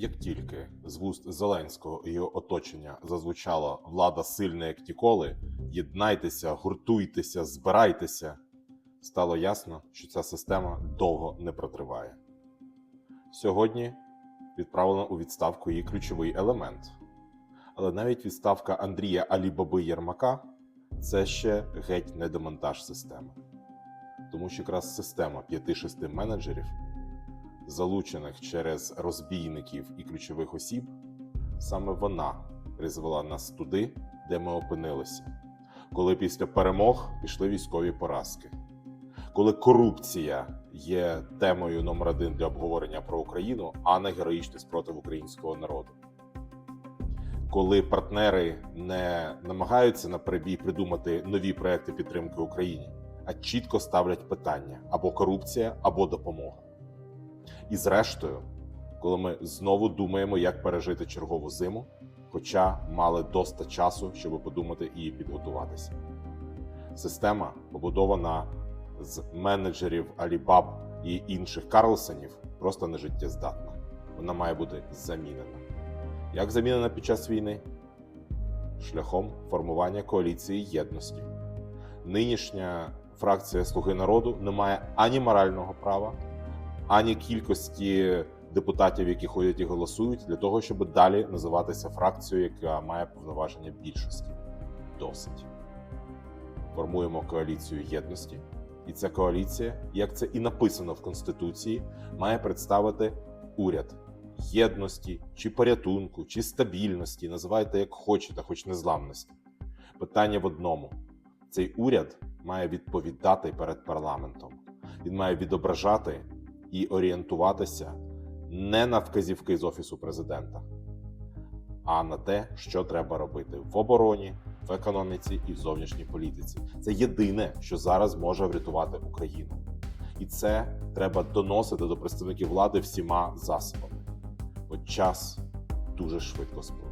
Як тільки з вуст Зеленського і його оточення зазвучало влада сильна як ніколи, єднайтеся, гуртуйтеся, збирайтеся, стало ясно, що ця система довго не протриває. Сьогодні відправлено у відставку її ключовий елемент. Але навіть відставка Андрія Алібаби Єрмака це ще геть не демонтаж системи. Тому що якраз система 5-6 менеджерів залучених через розбійників і ключових осіб, саме вона призвела нас туди, де ми опинилися, коли після перемог пішли військові поразки, коли корупція є темою номер один для обговорення про Україну, а не героїчний спротив українського народу. Коли партнери не намагаються на перебій придумати нові проекти підтримки Україні, а чітко ставлять питання або корупція, або допомога. І зрештою, коли ми знову думаємо, як пережити чергову зиму, хоча мали доста часу, щоб подумати і підготуватися. Система побудована з менеджерів Alibaba і інших Карлсонів, просто не життєздатна. Вона має бути замінена. Як замінена під час війни? Шляхом формування коаліції єдності. Нинішня фракція Слуги народу не має ані морального права, ані кількості депутатів, які ходять і голосують, для того, щоб далі називатися фракцією, яка має повноваження більшості. Досить. Формуємо коаліцію єдності, і ця коаліція, як це і написано в Конституції, має представити уряд єдності, чи порятунку, чи стабільності, називайте як хочете, хоч незламності. Питання в одному: цей уряд має відповідати перед парламентом. Він має відображати і орієнтуватися не на вказівки з офісу президента, а на те, що треба робити в обороні, в економіці і в зовнішній політиці. Це єдине, що зараз може врятувати Україну, і це треба доносити до представників влади всіма засобами. Бо час дуже швидко сплив.